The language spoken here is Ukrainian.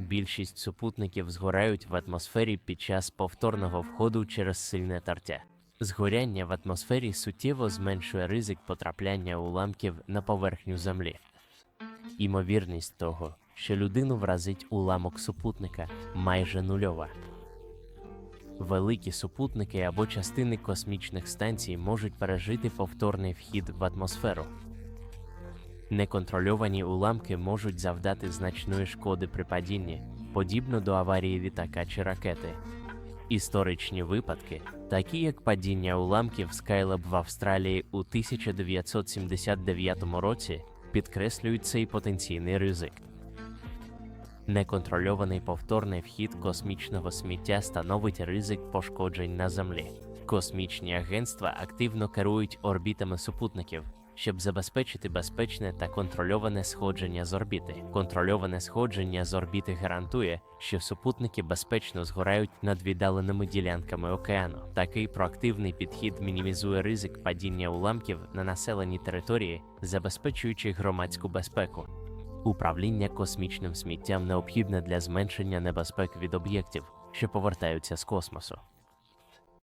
Більшість супутників згорають в атмосфері під час повторного входу через сильне тертя. Згоряння в атмосфері суттєво зменшує ризик потрапляння уламків на поверхню Землі. Імовірність того, що людину вразить уламок супутника, майже нульова. Великі супутники або частини космічних станцій можуть пережити повторний вхід в атмосферу. Неконтрольовані уламки можуть завдати значної шкоди при падінні, подібно до аварії літака чи ракети. Історичні випадки, такі як падіння уламків Скайлаб в Австралії у 1979 році, підкреслюють цей потенційний ризик. Неконтрольований повторний вхід космічного сміття становить ризик пошкоджень на Землі. Космічні агентства активно керують орбітами супутників, щоб забезпечити безпечне та контрольоване сходження з орбіти. Контрольоване сходження з орбіти гарантує, що супутники безпечно згорають над віддаленими ділянками океану. Такий проактивний підхід мінімізує ризик падіння уламків на населені території, забезпечуючи громадську безпеку. Управління космічним сміттям необхідне для зменшення небезпек від об'єктів, що повертаються з космосу.